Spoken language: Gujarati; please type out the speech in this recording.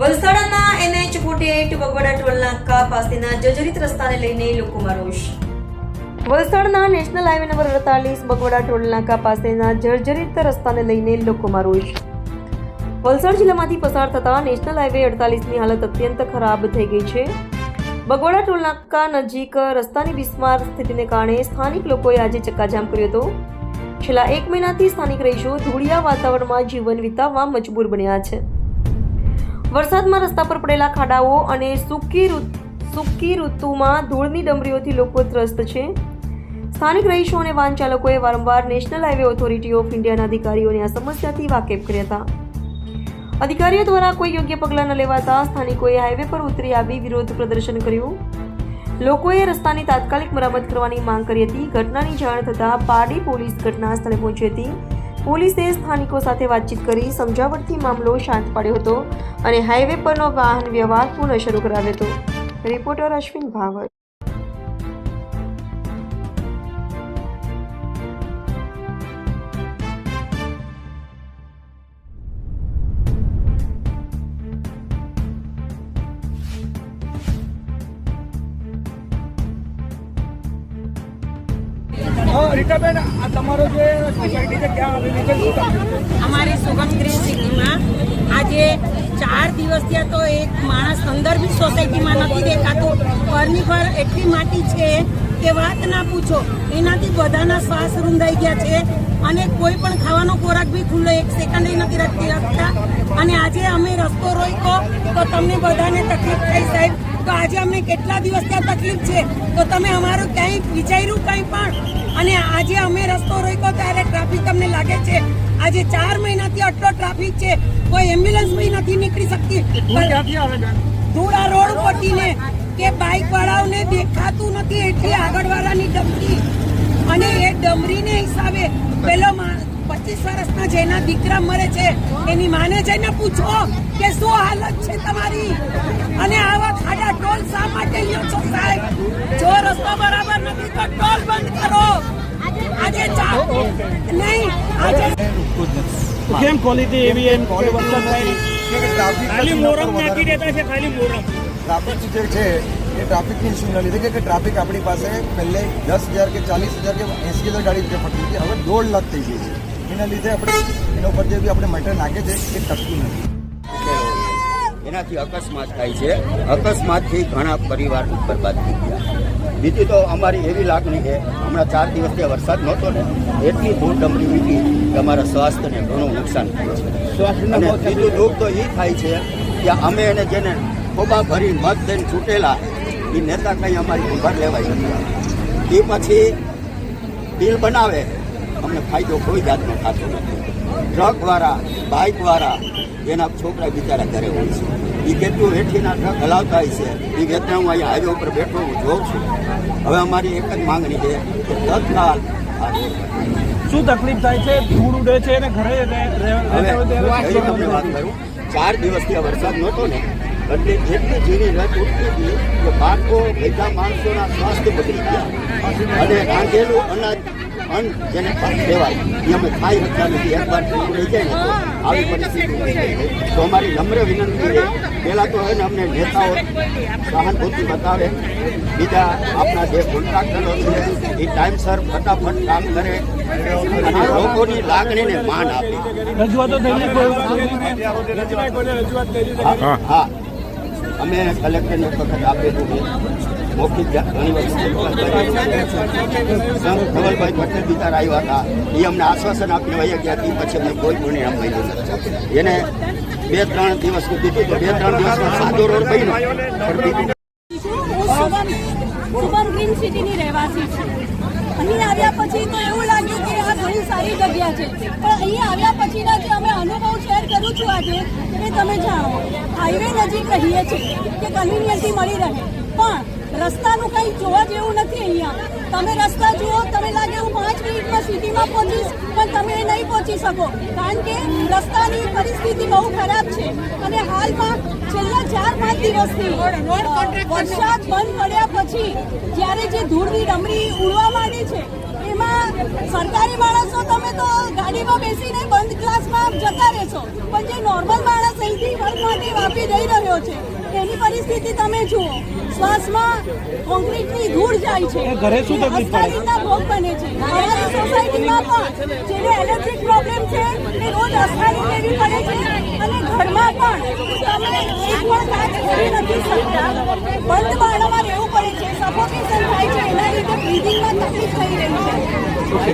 વલસાડના એનએચ ફોર્ટી બગવાડા ટોલ નાકા પાસેના જર્જરિત રસ્તાને લઈને લોકોમાં રોષ. વલસાડના નેશનલ હાઈવે નંબર અડતાલીસ બગવાડા ટોલ પાસેના જર્જરિત રસ્તાને લઈને લોકોમાં રોષ. વલસાડ જિલ્લામાંથી પસાર થતા નેશનલ હાઈવે અડતાલીસની હાલત અત્યંત ખરાબ થઈ ગઈ છે. બગવાડા ટોલ નજીક રસ્તાની બિસ્માર સ્થિતિને કારણે સ્થાનિક લોકોએ આજે ચક્કાજામ કર્યો હતો. છેલ્લા એક મહિનાથી સ્થાનિક રહીશો ધૂળિયા વાતાવરણમાં જીવન વિતાવવા મજબૂર બન્યા છે. વરસાદમાં રસ્તા પર પડેલા ખાડાઓ અને સૂકી સૂકી ઋતુમાં ધૂળની ડમરીઓથી લોકો ત્રસ્ત છે. સ્થાનિક રહીશો અને વાહન ચાલકોએ વારંવાર નેશનલ હાઈવે ઓથોરિટી ઓફ ઇન્ડિયાના અધિકારીઓને આ સમસ્યાથી વાકેફ કર્યા હતા. અધિકારીઓ દ્વારા કોઈ યોગ્ય પગલાં ન લેવાતા સ્થાનિકોએ હાઈવે પર ઉતરી આવી વિરોધ પ્રદર્શન કર્યું. લોકોએ રસ્તાની તાત્કાલિક મરામત કરવાની માંગ કરી હતી. ઘટનાની જાણ થતાં પારડી પોલીસ ઘટના સ્થળે પહોંચી હતી. પોલીસે સ્થાનિકો સાથે વાતચીત કરી સમજાવટથી મામલો શાંત પાડ્યો હતો અને હાઈવે પરનો વાહન વ્યવહાર પુનઃ શરૂ કરાવ્યો હતો. રિપોર્ટર અશ્વિન ભાવર રીટાબેન, આ તમારો જે સોસાયટી છે, ક્યાં આવેલી છે? અમારી સુગમ ગ્રીન સિટીમાં આજે ચાર દિવસ ત્યાં તો એક માણસ અંદર સોસાયટીમાં નથી દેખાતો. ઘરની પર એટલી માટી છે કે વાત ના પૂછો. એનાથી બધાના શ્વાસ રૂંધાઈ ગયા છે અને કોઈ પણ ખાવાનો ખોરાક બી ખુલ્લો એક સેકન્ડ નથી રાખતી રાખતા. અને આજે અમે રસ્તો રોક્યો તો તમને બધાને તકલીફ થઈ સાહેબ. તો આજે અમને કેટલા દિવસ ત્યાં તકલીફ છે? તો તમે અમારું ક્યાંય અને આજે અમે રસ્તો રોક્યો ત્યારે ટ્રાફિક તમને લાગે છે. આજે ચાર મહિનાથી આટલો ટ્રાફિક છે. કોઈ એમ્બ્યુલન્સ બી નથી નીકળી શકતી. ધૂળ રોડ ઉપરથી ને કે બાઇક વાળાઓને દેખાતું નથી એટલી આગળ વાળાની ડમરી. અને એ ડમરીને હિસાબે પેલો પચીસ વર્ષના જેના દીકરા મરે છે એની માને જઈને પૂછો કે શું હાલત છે તમારી? અને આવા ખાડા ટોલ શા માટે લ્યો છો સાહેબ? જો રસ્તો બરાબર નથી તો ટોલ બંધ કરો. નહીં કેમ ક્વોલિટી એવી એમ ખાલી મોરમ નાખી દેતા છે ખાલી મોરમ. ટ્રાફિક જે છે એ ટ્રાફિકની ઇસ્યુના લીધે કે- કે ટ્રાફિક આપણી પાસે પહેલે દસ હજાર કે ચાલીસ હજાર કે એંસી હજાર ગાડી જે પડતી હતી હવે દોઢ લાખ થઈ ગઈ છે. એના લીધે આપણે એના ઉપર જે બી આપણે મેટર નાખે છે એ ટકતું નથી. એનાથી અકસ્માત થાય છે. અકસ્માતથી ઘણા પરિવાર બરબાદ થઈ ગયા. બીજી તો અમારી એવી લાગણી છે હમણાં ચાર દિવસથી વરસાદ નહોતો ને એટલી ધૂળ ડમરી વીતી કે અમારા સ્વાસ્થ્યને ઘણું નુકસાન થયું છે. અને બીજું દુઃખ તો એ થાય છે કે અમે એને જેને ખોબા ભરી મત દઈને છૂટેલા એ નેતા કંઈ અમારી ઉભાર લેવાય નથી. એ પછી બિલ બનાવે અમને ફાયદો કોઈ જાતનો થતો નથી. ટ્રક બાઇકવાળા બાઇક વાળા એના છોકરા બિચારા ઘરે હોય છે. એ કેટલું હેઠીના ટ્રક હલાવતા છે એ વેતના હું અહીંયા હાઈવે ઉપર બેઠો હું જોઉં છું. હવે અમારી એક જ માંગણી છે કે તત્કાલ. શું તકલીફ થાય છે? ધૂળ ઉડે છે અને ઘરે હવે તમને વાત કરું. ચાર દિવસથી આ વરસાદ નહોતો ને એટલે એટલી ઝીણી રસ ઉઠતી હતી કે બાળકો બધા માણસોના સ્વાસ્થ્ય બગડી ગયા. અને રાંધેલું અનાજ અન્ન જેને કહેવાય એ અમે ખાઈ શકતા નથી એકવાર રહી જાય ને તો આવી પરિસ્થિતિ ઊભી થઈ ગઈ. તો અમારી નમ્ર વિનંતી છે. પહેલાં તો એને અમને નેતાઓ સહાનુભૂતિ બતાવે. બીજા આપણા જે કોન્ટ્રાક્ટરો છે એ ટાઈમસર ફટાફટ કામ કરે અને લોકોની લાગણીને માન આપે. હા. અમે કલેક્ટરને વખત આપેલું છે. મૌખિક ઘણી વખત ધવલભાઈ પટેલ બિચાર આવ્યા હતા. એ અમને આશ્વાસન આપી વહી ગયા પછી અમને કોઈ પરિણામ મળ્યું નથી. એને બે, ત્રણ દિવસ દીધું. તો બે, ત્રણ દિવસમાં સાદો રોડ શુભમ શુભમ ગ્રીન અહીં આવ્યા પછી તો એવું લાગ્યું કે આ ઘણી સારી જગ્યા છે. પણ અહીં આવ્યા પછીના જે અમે અનુભવ શેર કરું છું આજે, એ તમે જાણો. હાઈવે નજીક રહીએ છીએ. કે કન્વિનિયન્સથી મળી રહે. જોવા જેવું નથી અહીંયા. તમે રસ્તા જુઓ તમે લાગે હું પાંચ મિનિટમાં સિટીમાં પહોંચીશ પણ તમે નહીં પહોંચી શકો. કારણ કે રસ્તાની પરિસ્થિતિ બહુ ખરાબ છે. અને હાલમાં છેલ્લા ચાર પાંચ દિવસથી વરસાદ બંધ પડ્યા પછી જ્યારે જે ધૂળની રમણી ઉડવા માંડી છે એમાં સરકારી માણસો તમે તો ગાડીમાં બેસીને બંધ ક્લાસમાં જતા રહેશો પણ જે નોર્મલ માણસ અહીંથી વર્ગમાંથી વાપી જઈ રહ્યો છે એની પરિસ્થિતિ તમે જુઓ. શ્વાસમાં કોન્ક્રીટની ધૂળ જાય છે. ઘરે શું તકલીફ પડે? ભોગ બને છે. અમારી સોસાયટીમાં પણ જેને એલર્જીક પ્રોબ્લેમ છે એ રોજ અસ્થાની લેવી પડે છે અને ઘરમાં બંધ બારણામાં રહેવું પડે છે. સફોકેશન થાય છે. એના લીધે બ્રીધિંગમાં તકલીફ થઈ રહી છે.